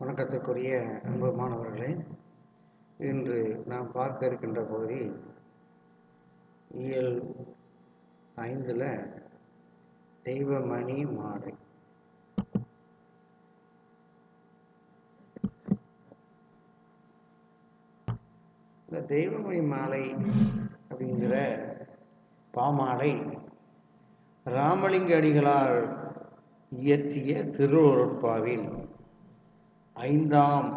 வணக்கத்திற்குரிய அன்பு மாணவர்களே இன்று நாம் பார்க்க இருக்கின்ற பகுதி இயல் ஐந்தில் தெய்வமணி மாலை இந்த தெய்வமணி மாலை அப்படிங்கிற பாமாலை ராமலிங்க அடிகளால் இயற்றிய திருவருட்பாவில் ஐந்தாம்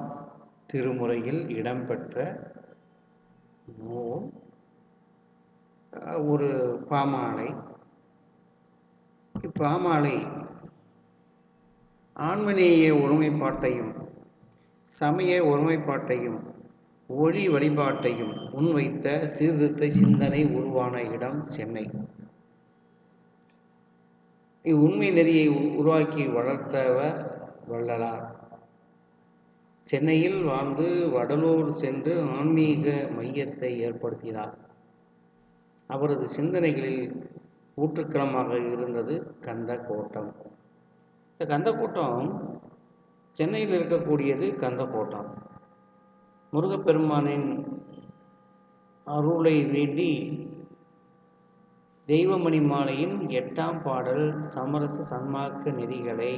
திருமுறையில் இடம்பெற்ற நூல் ஒரு பாமாலை. இப்பாமாலை ஆன்மநேய ஒருமைப்பாட்டையும் சமய ஒருமைப்பாட்டையும் ஒளி வழிபாட்டையும் முன்வைத்த சீர்திருத்த சிந்தனை உருவான இடம் சென்னை. இவ்வுண்மை நெறியை உருவாக்கி வளர்த்தவர் வள்ளலார். சென்னையில் வாழ்ந்து வடலூர் சென்று ஆன்மீக மையத்தை ஏற்படுத்தினார். அவரது சிந்தனைகளில் ஊற்றுக்கிழமாக இருந்தது கந்த கோட்டம் இந்த கந்த கோட்டம் சென்னையில் இருக்கக்கூடியது கந்த கோட்டம் முருகப்பெருமானின் அருளை வேண்டி தெய்வமணி மாலையின் எட்டாம் பாடல் சமரச சன்மார்க்க நெறிகளை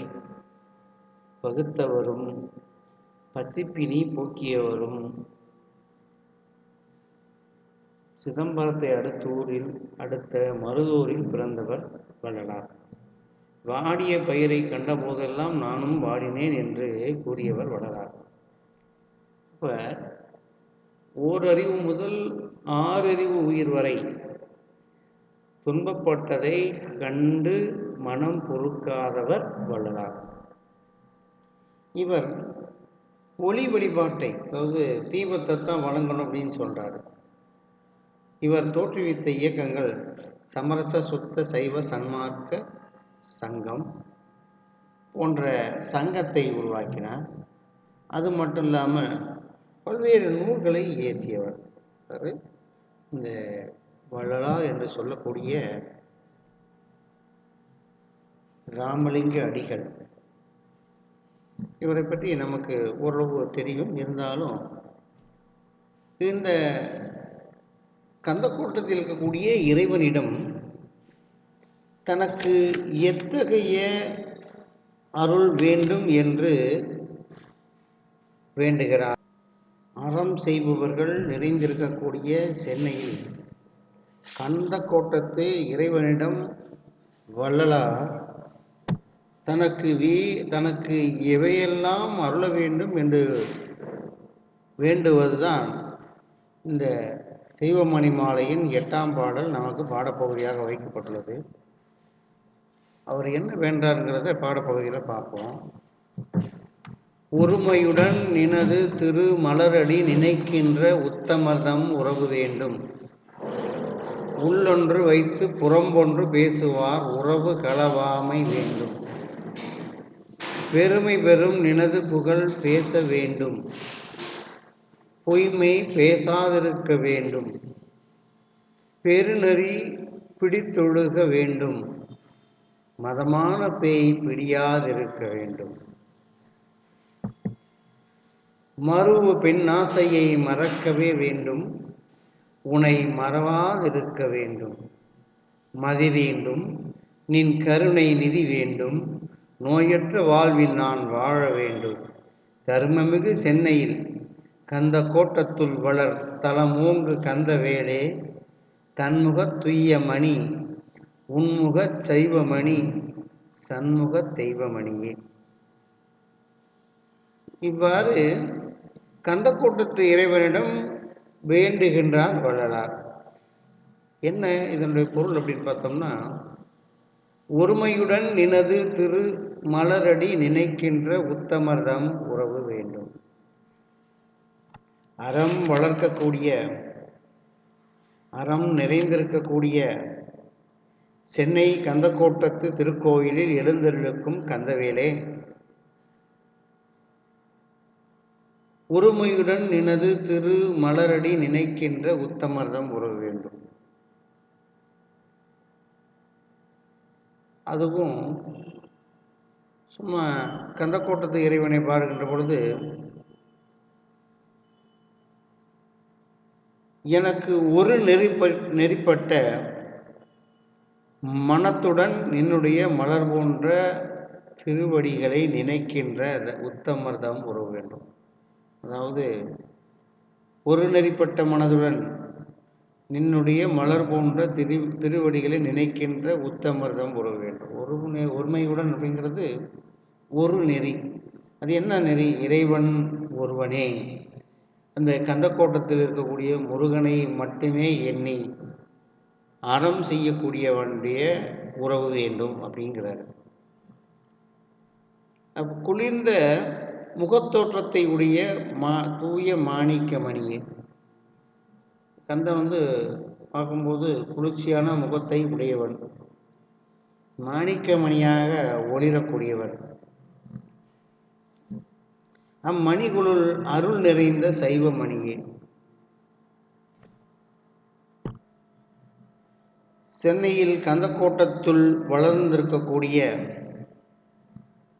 வகுத்தவரும் பசிப்பினி போக்கியவரும். சிதம்பரத்தை அடுத்த ஊரில் அடுத்த மருதூரில் பிறந்தவர் வள்ளலார். வாடிய பயிரை கண்ட போதெல்லாம் நானும் வாடினேன் என்று கூறியவர் வள்ளலார். இப்போ ஓரறிவு முதல் ஆறறிவு உயிர் வரை துன்பப்பட்டதை கண்டு மனம் பொறுக்காதவர் வள்ளலார். இவர் ஒளி வழிபாட்டை அதாவது தீபத்தை தான் வழங்கணும் அப்படின்னு சொல்கிறாரு இவர் தோற்றுவித்த இயக்கங்கள் சமரச சுத்த சைவ சன்மார்க்க சங்கம் போன்ற சங்கத்தை உருவாக்கினார். அது மட்டும் இல்லாமல் பல்வேறு நூல்களை இயற்றியவர். அதாவது இந்த வள்ளலார் என்று சொல்லக்கூடிய ராமலிங்க அடிகள். இவரை பற்றி நமக்கு ஓரளவு தெரியும். இருந்தாலும் இந்த கந்தக்கூட்டத்தில் இருக்கக்கூடிய இறைவனிடம் தனக்கு எத்தகைய அருள் வேண்டும் என்று வேண்டுகிறார். அறம் செய்பவர்கள் நிறைந்திருக்கக்கூடிய சென்னையில் கந்த கோட்டத்து இறைவனிடம் வள்ளலார் தனக்கு வீ தனக்கு எவையெல்லாம் அருள வேண்டும் என்று வேண்டுவதுதான் இந்த தெய்வமணி மாலையின் எட்டாம் பாடல் நமக்கு பாடப்பகுதியாக வைக்கப்பட்டுள்ளது. அவர் என்ன வேண்டாருங்கிறத பாடப்பகுதியில் பார்ப்போம். ஒருமையுடன் நினது திரு மலரடி நினைக்கின்ற உத்தமதம் உறவு வேண்டும். உள்ளொன்று வைத்து புறம்பொன்று பேசுவார் உறவு களவாமை வேண்டும். பெருமை பெறும் நினது புகழ் பேச வேண்டும். பொய்மை பேசாதிருக்க வேண்டும். பெருநெறி பிடித்தொழுக வேண்டும். மதமான பேய் பிடியாதிருக்க வேண்டும். மறுவு பெண் ஆசையை மறக்கவே வேண்டும். உனை மறவாதிருக்க வேண்டும். மதி வேண்டும். நின் கருணை நிதி வேண்டும். நோயற்ற வாழ்வில் நான் வாழ வேண்டும். தர்மமிகு சென்னையில் கந்த கோட்டத்துள் வளர் தலமோங்கு கந்த வேளே தன்முகத் துய்ய மணி உன்முகச் சைவமணி சண்முகத் தெய்வமணியே. இவ்வாறு கந்தக்கூட்டத்து இறைவனிடம் வேண்டுகின்றார் வள்ளலார். என்ன இதனுடைய பொருள் அப்படின்னு பார்த்தோம்னா ஒருமையுடன் நினது திரு மலரடி நினைக்கின்ற உத்தமர்தம் உறவு வேண்டும். அறம் வளர்க்கக்கூடிய அறம் நிறைந்திருக்கக்கூடிய சென்னை கந்தக்கோட்டத்து திருக்கோயிலில் எழுந்தருளுக்கும் கந்தவேலே. ஒருமையுடன் நினது திரு மலரடி நினைக்கின்ற உத்தமர்தம் உறவு வேண்டும். அதுவும் சும்மா கந்தக்கோட்டத்து இறைவனை பார்க்கின்ற பொழுது எனக்கு ஒரு நெறிப்ப நெறிப்பட்ட மனத்துடன் என்னுடைய மலர் போன்ற திருவடிகளை நினைக்கின்ற உத்தமர்தம் உறவு வேண்டும். அதாவது ஒரு நெறிப்பட்ட மனதுடன் நின்னுடைய மலர் போன்ற திரு திருவடிகளை நினைக்கின்ற உத்தமர்தம் உறவு வேண்டும். ஒரு ஒருமையுடன் அப்படிங்கிறது ஒரு நெறி. அது என்ன நெறி? இறைவன் ஒருவனே. அந்த கந்தக்கோட்டத்தில் இருக்கக்கூடிய முருகனை மட்டுமே எண்ணி அறம் செய்யக்கூடியவனுடைய உறவு வேண்டும் அப்படிங்கிறார். குளிர்ந்த முகத்தோற்றத்தை உடைய மா தூய மாணிக்கமணியே கந்தன் வந்து பார்க்கும்போது குளிர்ச்சியான முகத்தை உடையவன். மாணிக்கமணியாக ஒளிரக்கூடியவன். அம்மணிகளுள் அருள் நிறைந்த சைவ மணியே சென்னையில் கந்தக்கோட்டத்துள் வளர்ந்திருக்கக்கூடிய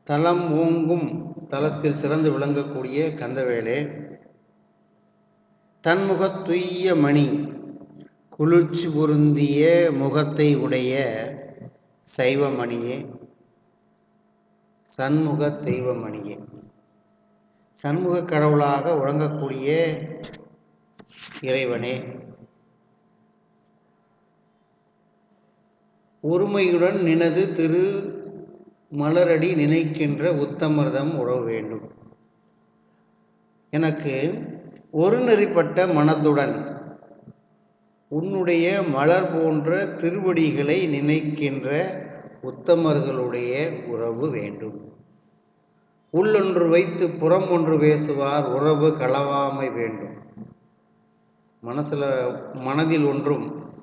தலம் ஓங்கும் தலத்தில் சிறந்து விளங்கக்கூடிய கந்தவேலே தன்முகத்துய்ய மணி குளிர்ச்சி பொருந்திய முகத்தை உடைய சைவமணியே சண்முக தெய்வமணியே சண்முக கடவுளாக வழங்கக்கூடிய இறைவனே ஒருமையுடன் நினது திரு மலரடி நினைக்கின்ற உத்தமர்தம் உறவு வேண்டும். எனக்கு ஒருநெறிப்பட்ட மனதுடன் உன்னுடைய மலர் போன்ற திருவடிகளை நினைக்கின்ற உத்தமர்களுடைய உறவு வேண்டும். உள்ளொன்று வைத்து புறம் ஒன்று பேசுவார் உறவு களவாமை வேண்டும். மனசில் மனதில் ஒன்றும்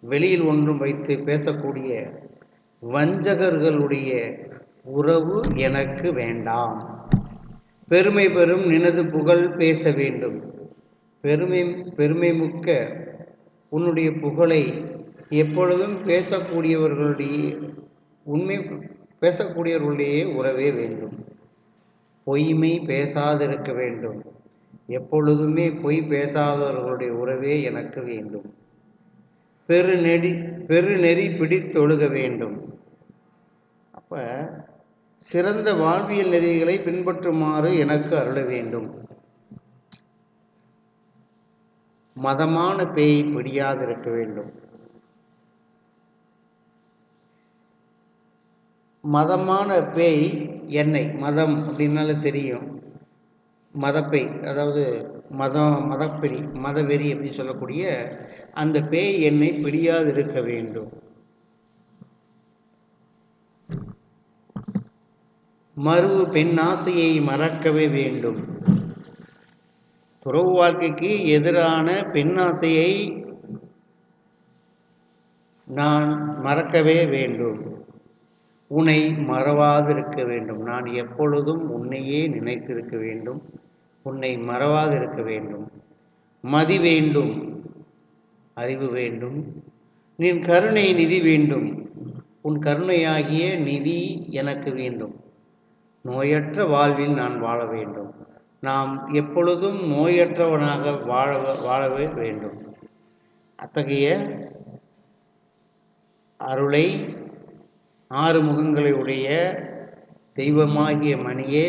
வெளியில் ஒன்றும் வைத்து பேசக்கூடிய வஞ்சகர்களுடைய உறவு எனக்கு வேண்டாம். பெருமை பெறும் நினது புகழ் பேச வேண்டும். பெருமை பெருமை முக்க உன்னுடைய புகழை எப்பொழுதும் பேசக்கூடியவர்களுடைய உண்மை பேசக்கூடியவர்களுடைய உறவே வேண்டும். பொய்மை பேசாதிருக்க வேண்டும். எப்பொழுதுமே பொய் பேசாதவர்களுடைய உறவே எனக்கு வேண்டும். பெருநெறி பெருநெறி பிடித்தொழுக வேண்டும். அப்போ சிறந்த வாழ்வியல் நெறிகளை பின்பற்றுமாறு எனக்கு அருள வேண்டும். மதமான பேய் பிடியாதிருக்க வேண்டும். மதமான பேய் என்னை மதம் அப்படின்னாலே தெரியும். மதப்பை அதாவது மதம் மதப்பெறி மதவெறி அப்படின்னு சொல்லக்கூடிய அந்த பேய் என்னை பிடியாதிருக்க வேண்டும். மறுவு பெண் ஆசையை மறக்கவே வேண்டும். துறவு வாழ்க்கைக்கு எதிரான பெண் ஆசையை நான் மறக்கவே வேண்டும். உன்னை மறவாதிருக்க வேண்டும். நான் எப்பொழுதும் உன்னையே நினைத்திருக்க வேண்டும். உன்னை மறவாதிருக்க வேண்டும். மதி வேண்டும். அறிவு வேண்டும். நின் கருணை நிதி வேண்டும். உன் கருணையாகிய நிதி எனக்கு வேண்டும். நோயற்ற வாழ்வில் நான் வாழ வேண்டும். நாம் எப்பொழுதும் நோயற்றவனாக வாழ வாழவே வேண்டும். அத்தகைய அருளை ஆறு முகங்களையுடைய தெய்வமாகிய மணியே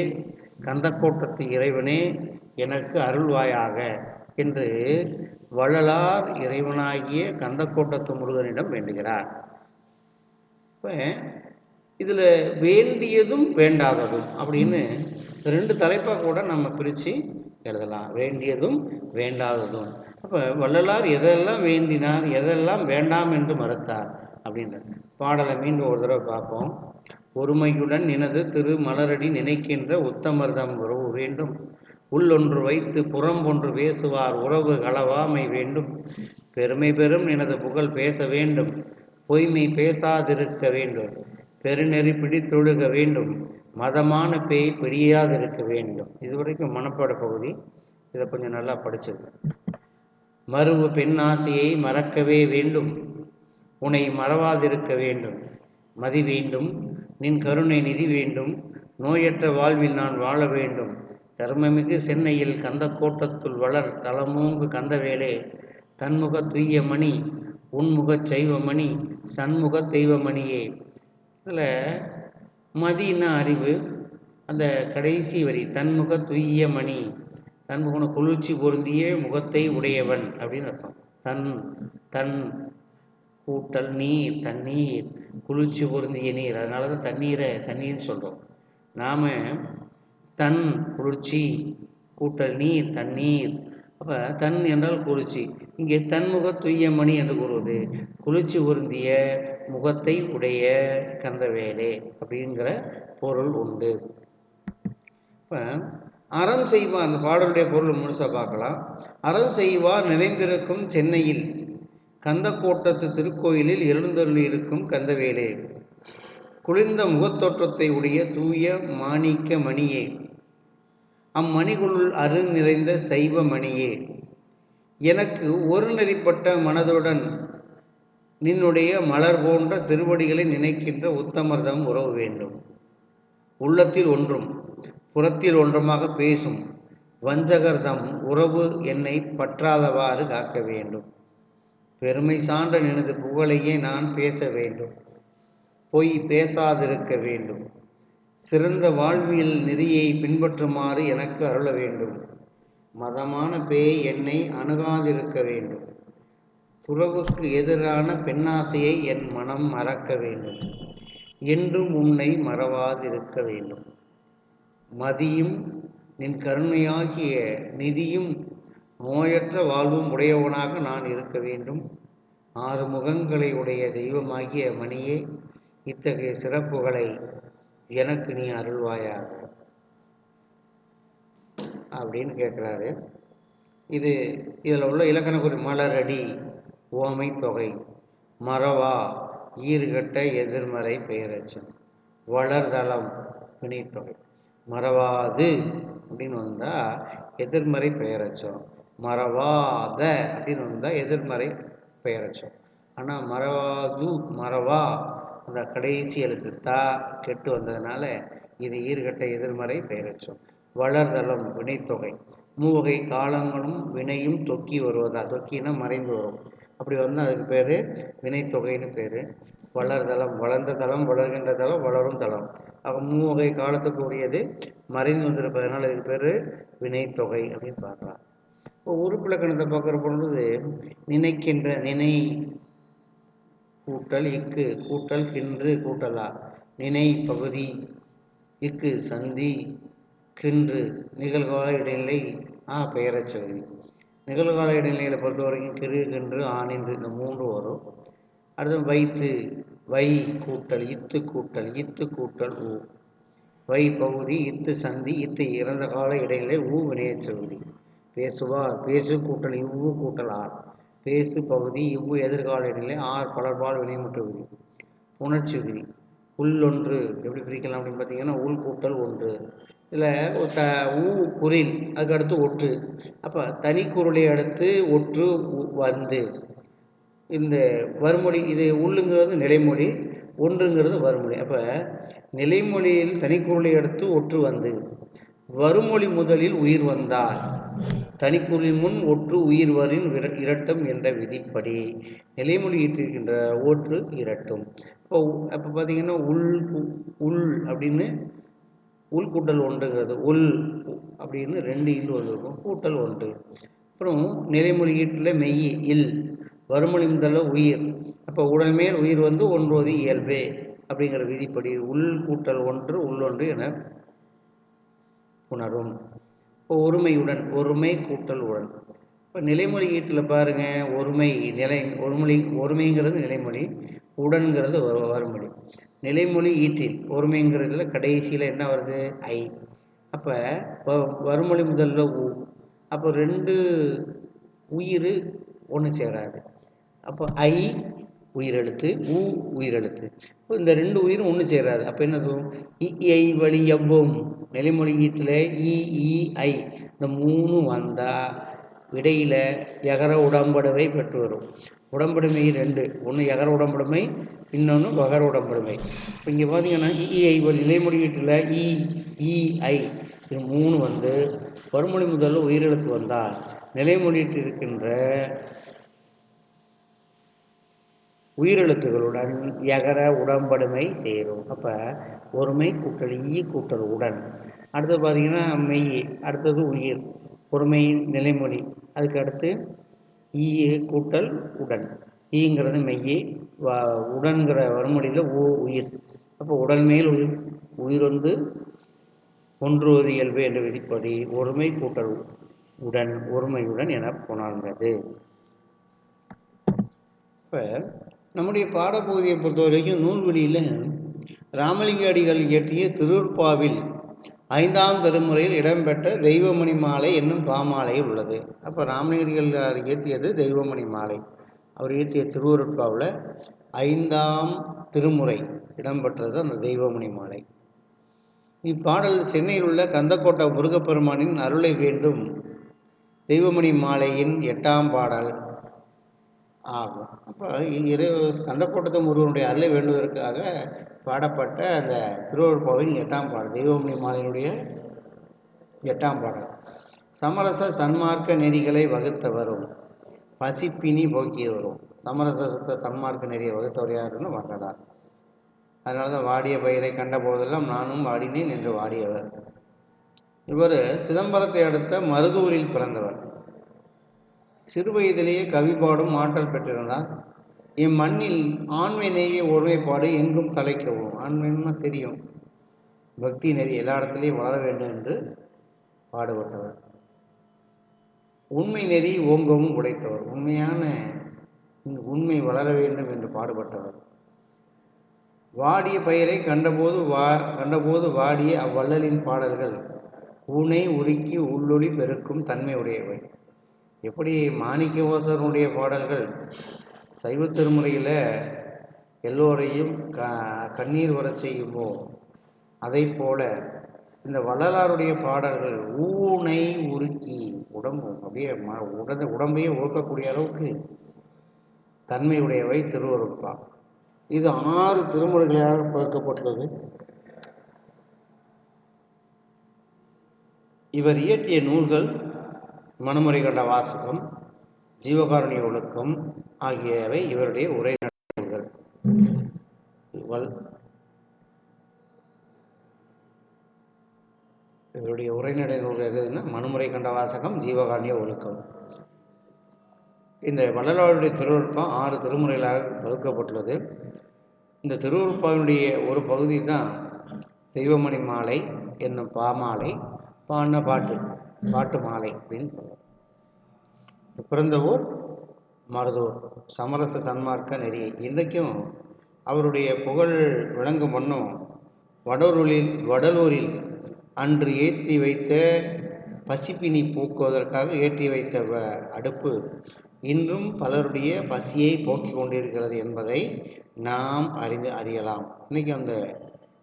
கந்தக்கோட்டத்து இறைவனே எனக்கு அருள்வாயாக என்று வள்ளலார் இறைவனாகிய கந்தக்கோட்டத்து முருகனிடம் வேண்டுகிறார். இப்போ இதில் வேண்டியதும் வேண்டாததும் அப்படின்னு ரெண்டு தலைப்பாக கூட நம்ம பிரித்து எழுதலாம். வேண்டியதும் வேண்டாததும். அப்போ வள்ளலார் எதெல்லாம் வேண்டினார் எதெல்லாம் வேண்டாம் என்று மறுத்தார் அப்படின்ற பாடலை மீண்டும் ஒரு தடவை பார்ப்போம். ஒருமையுடன் நினது திரு மலரடி நினைக்கின்ற உத்தமர்தம் உறவு வேண்டும். உள்ளொன்று வைத்து புறம் ஒன்று பேசுவார் உறவு களவாமை வேண்டும். பெருமை பெறும் எனது புகழ் பேச வேண்டும். பொய்மை பேசாதிருக்க வேண்டும். பெருநெறி பிடித்தொழுக வேண்டும். மதமான பேய் பிடியாதிருக்க வேண்டும். இதுவரைக்கும் மனப்பாட பகுதி. இதை கொஞ்சம் நல்லா படிச்சது மறுவு பெண் ஆசையை மறக்கவே வேண்டும். உன்னை மறவாதிருக்க வேண்டும். மதி வேண்டும். நின் கருணை நிதி வேண்டும். நோயற்ற வாழ்வில் நான் வாழ வேண்டும். தர்மமிகு சென்னையில் கந்த கோட்டத்துள் வளர் தலமூங்கு கந்தவேலே. தன்முக துய்ய மணி உன்முக சைவமணி சண்முக தெய்வமணியே. இதில் மதினா அறிவு அந்த கடைசி வரி தன்முக துய்ய மணி. தன்முகன குளிர்ச்சி பொருந்திய முகத்தை உடையவன் அப்படின்னு அர்த்தம். தன் தன் கூட்டல் நீர் தண்ணீர் குளிர்ச்சி பொருந்திய நீர். அதனால தான் தண்ணீரை தண்ணீர்னு சொல்கிறோம் நாம் தன் குளிர்ச்சி கூட்டல் நீர் தண்ணீர் அப்போ தன் என்றால் குளிர்ச்சி. இங்கே தன்முக துய்யமணி என்று கூறுவது. குளிர்ச்சி உருந்திய முகத்தை உடைய கந்தவேலே அப்படிங்கிற பொருள் உண்டு. இப்போ அறம் செய்வா அந்த பாடலுடைய பொருள் முழுசாக பார்க்கலாம். அறம் செய்வா நிறைந்திருக்கும் சென்னையில். கந்தக்கோட்டத்து திருக்கோயிலில் எழுந்தருளி இருக்கும் கந்தவேலே. குளிர்ந்த முகத்தோற்றத்தை உடைய தூய மாணிக்க மணியே. அம்மணிகளுள் அருள் நிறைந்த சைவ மணியே எனக்கு ஒரு நெறிப்பட்ட மனதுடன் நின்னுடைய மலர் போன்ற திருவடிகளை நினைக்கின்ற உத்தமர்தம் உறவு வேண்டும். உள்ளத்தில் ஒன்றும் புறத்தில் ஒன்றுமாக பேசும் வஞ்சகர்தம் உறவு என்னை பற்றாதவாறு காக்க வேண்டும். பெருமை சான்ற எனது புகழையே நான் பேச வேண்டும். பொய் பேசாதிருக்க வேண்டும். சிறந்த வாழ்வியல் நெறியை பின்பற்றுமாறு எனக்கு அருள வேண்டும். மதமான பேய் என்னை அணுகாதிருக்க வேண்டும். துறவுக்கு எதிரான பெண்ணாசையை என் மனம் மறக்க வேண்டும். என்றும் உன்னை மறவாதிருக்க வேண்டும். மதியும் நின் கருணையாகிய நிதியும் நோயற்ற வாழ்வும் உடையவனாக நான் இருக்க வேண்டும். ஆறு முகங்களை உடைய தெய்வமாகிய மணியே இத்தகைய சிறப்புகளை எனக்கு நீ அருள்வாயாக அப்படின்னு கேட்குறாரு இது இதில் உள்ள இலக்கண குறி மலரடி ஓமை தொகை மறவா ஈறுகட்ட எதிர்மறை பெயரச்சம் வளர்தளம் வினைத்தொகை மறவாது அப்படின்னு வந்தால் எதிர்மறை பெயரச்சம். மறவாத அப்படின்னு வந்தால் எதிர்மறை பெயரச்சம். ஆனால் மறவாது மறவா அந்த கடைசி எழுத்து தா கெட்டு வந்ததுனால இது ஈர்கட்ட எதிர்மறை பெயரச்சம். வளர்தளம் வினைத்தொகை. மூவகை காலங்களும் வினையும் தொக்கி வருவதா? தொக்கினா மறைந்து வரும். அப்படி வந்து அதுக்கு பேர் வினைத்தொகைன்னு பேர். வளர்தளம் வளர்ந்த தளம் வளர்கின்ற தளம் வளரும் தளம். அப்போ மூவகை காலத்துக்கு உரியது மறைந்து வந்திருப்பதனால இதுக்கு பேர் வினைத்தொகை அப்படின்னு பார்க்கலாம். இப்போ உறுப்பிலக்கணத்தை பார்க்குற பொழுது நினைக்கின்ற நினை கூட்டல் இக்கு கூட்டல் கின்று கூட்டலா. நினை பகுதி இக்கு சந்தி கின்று நிகழ்கால இடைநிலை ஆ பெயரச்சகுதி நிகழ்கால இடைநிலையில் பொறுத்த வரைக்கும் கிரு கின்று ஆனின்று இந்த மூன்று வரும். அடுத்து வைத்து வை கூட்டல் இத்து கூட்டல் இத்து கூட்டல் ஊ. வை பகுதி இத்து சந்தி இத்து இறந்த கால இடைநிலை ஊ வினையச்சகுதி பேசுவார் பேசு கூட்டல் இவ்வு கூட்டல் ஆர் பேசு பகுதி இவ்வு எதிர்கால இடைநிலை ஆர் பலர்பால் வினைமுற்று விதி உணர்ச்சி விதி உள்ளொன்று எப்படி பிரிக்கலாம் அப்படின்னு பார்த்தீங்கன்னா உள் கூட்டல் ஒன்று. இதில் த ஊ குரில். அதுக்கு அடுத்து ஒற்று. அப்போ தனி குரலை அடுத்து ஒற்று வந்து. இந்த வறுமொழி இது உள்ளுங்கிறது நிலைமொழி ஒன்றுங்கிறது வறுமொழி. அப்போ நிலைமொழியில் தனிக்குறளை அடுத்து ஒற்று வந்து. வறுமொழி முதலில் உயிர் வந்தால். தனிக்குறி முன் ஒற்று உயிர் வரின் இரட்டும் என்ற விதிப்படி. நிலைமொழியிட்டிருக்கின்ற ஒற்று இரட்டும். இப்போ அப்போ பார்த்தீங்கன்னா உள் உள் அப்படின்னு உள் கூட்டல் ஒன்றுங்கிறது உள் அப்படின்னு ரெண்டு இல் வந்திருக்கும். கூட்டல் ஒன்று. அப்புறம் நிலைமொழி ஈட்டில் மெய் இல். வறுமொழி முதல்ல உயிர். அப்போ உடல் மேல் உயிர் வந்து ஒன்றுவது இயல்பே அப்படிங்கிற விதிப்படி உள் கூட்டல் ஒன்று உள்ளொன்று என உணரும் ஒருமையுடன் ஒருமை கூட்டல் உடன் இப்போ நிலைமொழி ஈட்டில் பாருங்கள் ஒருமை நிலை ஒருமொழி ஒருமைங்கிறது நிலைமொழி உடன்கிறது வறுமொழி நிலைமொழி ஈற்றில் ஒருமைங்கிறதுல கடைசியில் என்ன வருது? ஐ. அப்போ வறுமொழி முதல்ல ஊ அப்போ ரெண்டு உயிர் ஒன்று சேராது. அப்போ ஐ உயிரெழுத்து ஊ உயிரெழுத்து. இப்போ இந்த ரெண்டு உயிரும் ஒன்று சேராது. அப்போ என்னது? இ ஐ வழி எவ்வும். நிலைமொழி இஇஐ இந்த மூணு வந்தால் இடையில் எகர உடம்படுமை பெற்று வரும். உடம்படுமை ரெண்டு. ஒன்று எகர உடம்படுமை இன்னொன்று வகர உடம்படுமை. இப்போ இங்கே பார்த்தீங்கன்னா இஐ ஒரு நிலைமொழியீட்டில் இஇஐ இது மூணு வந்து வறுமொழி முதல்ல உயிரெழுத்து வந்தால் நிலைமொழியிட்டு இருக்கின்ற உயிரெழுத்துகளுடன் எகர உடம்படுமை சேரும். அப்போ ஒருமை கூட்டல் ஈ கூட்டல் உடன். அடுத்தது பார்த்தீங்கன்னா மெய் அடுத்தது உயிர் ஒருமையின் நிலைமொழி. அதுக்கு அடுத்து ஈ கூட்டல் உடன். ஈங்கிறது மெய்யி வ உடன்கிற வறுமொழியில் ஓ உயிர். அப்போ உடல் மேல் உயிர் உயிர் வந்து ஒன்று ஒரு இயல்பு என்ற விதிப்படி ஒருமை கூட்டல் உடன் ஒருமையுடன் என புணர்ந்தது. இப்போ நம்முடைய பாடப்பகுதியை பொறுத்த வரைக்கும் நூல்வெளியில் ராமலிங்க அடிகள் இயற்றிய திருப்பாவில் ஐந்தாம் திருமுறையில் இடம்பெற்ற தெய்வமணி மாலை என்னும் பாமாலையில் உள்ளது. அப்போ ராமலிங்கடிகள் இயற்றியது தெய்வமணி மாலை. அவர் இயற்றிய திருவருட்பாவில் ஐந்தாம் திருமுறை இடம்பெற்றது அந்த தெய்வமணி மாலை. இப்பாடல் சென்னையில் உள்ள கந்தக்கோட்டை முருகப்பெருமானின் அருளை வேண்டும். தெய்வமணி மாலையின் எட்டாம் பாடல் ஆகும். அப்போ இறை கந்தக்கோட்டத்தை முருகனுடைய அருளை வேண்டுவதற்காக பாடப்பட்ட அந்த திருவள்ளுவாவின் எட்டாம் பாடல் தெய்வமணி மாலையினுடைய எட்டாம் பாடல். சமரச சன்மார்க்க நெறிகளை வகுத்தவரும் பசிப்பினி போக்கியவரும். சமரச சுத்த சன்மார்க்க நெறியை வகுத்தவர் யாருன்னு வந்ததார் அதனால தான் வாடிய பயிரை கண்ட போதெல்லாம் நானும் வாடினேன் என்று வாடியவர். இவர் சிதம்பரத்தை அடுத்த மருதூரில் பிறந்தவர். சிறு வயதிலேயே கவி பாடும் ஆற்றல் பெற்றிருந்தார் இம்மண்ணில் ஆண்மை ஒருமைப்பாடு எங்கும் தலைக்கவும். ஆண்மைன்னா தெரியும். பக்தி நெறி எல்லா இடத்துலையும் வளர வேண்டும் என்று பாடுபட்டவர். உண்மை நெறி ஓங்கவும் உழைத்தவர். உண்மையான உண்மை வளர வேண்டும் என்று பாடுபட்டவர். வாடிய பயிரை கண்டபோது வா கண்டபோது வாடிய அவ்வள்ளலின் பாடல்கள் ஊனை உருக்கி உள்ளொளி பெருக்கும் தன்மை உடையவை எப்படி மாணிக்கவாசனுடைய பாடல்கள் சைவ திருமுறையில் எல்லோரையும் க கண்ணீர் வரச் செய்யுமோ அதை போல இந்த வள்ளலாருடைய பாடல்கள் ஊனை உருக்கி உடம்பு அப்படியே ம உடந்த உடம்பையே உழுக்கக்கூடிய அளவுக்கு தன்மையுடையவை திருவருட்பா. இது ஆறு திருமுறைகளாக பகுக்கப்பட்டுள்ளது இவர் இயற்றிய நூல்கள் மணமுறை கண்ட வாசகம் ஜீவகாருண்ய ஒழுக்கம் ஆகியவை இவருடைய உரை வல் இவருடைய உரைநடை நூல் எதுன்னா மனுமுறை கண்ட வாசகம் ஜீவகாண்டிய ஒழுக்கம். இந்த வள்ளலாருடைய திருவருட்பம் ஆறு திருமுறைகளாக வகுக்கப்பட்டுள்ளது. இந்த திருவருட்பாவினுடைய ஒரு பகுதி தான் தெய்வமணி மாலை என்னும் பாமாலை பாடின பாட்டு பாட்டு மாலை அப்படின்னு பிறந்த ஊர் மருதூர். சமரச சன்மார்க்க நெறி. இன்றைக்கும் அவருடைய புகழ் விளங்கும் வண்ணம் வடலூரில் வடலூரில் அன்று ஏற்றி வைத்த பசிப்பினி போக்குவதற்காக ஏற்றி வைத்த வ- அடுப்பு இன்றும் பலருடைய பசியை போக்கிக் கொண்டிருக்கிறது என்பதை நாம் அறிந்து அறியலாம். இன்றைக்கி அந்த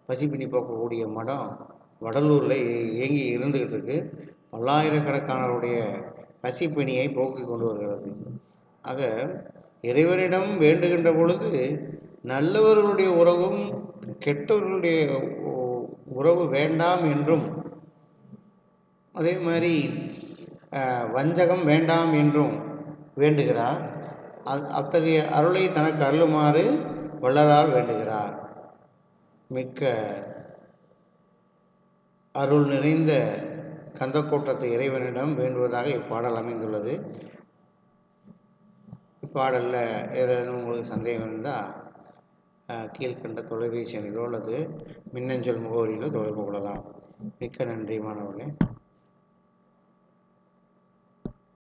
பசிப்பினி போக்கக்கூடிய மடம் வடலூரில் இயங்கி இருந்துகிட்டு இருக்கு. பல்லாயிரக்கணக்கானவருடைய பசிப்பினியை போக்கிக் கொண்டு வருகிறது. ஆக இறைவனிடம் வேண்டுகின்ற பொழுது நல்லவர்களுடைய உறவும் கெட்டவர்களுடைய உறவு வேண்டாம் என்றும் அதே மாதிரி வஞ்சகம் வேண்டாம் என்றும் வேண்டுகிறார். அத்தகைய அருளை தனக்கு அருளுமாறு வள்ளலார் வேண்டுகிறார். மிக்க அருள் நிறைந்த கந்தக்கூட்டத்தை இறைவனிடம் வேண்டுவதாக இப்பாடல் அமைந்துள்ளது. பாடலில் ஏதேனும் உங்களுக்கு சந்தேகம் இருந்தால் கீழ்கண்ட தொலைபேசி எண்ணிலோ அல்லது மின்னஞ்சல் முகவரியிலோ தொடர்பு கொள்ளலாம். மிக்க நன்றி மாணவர்களே.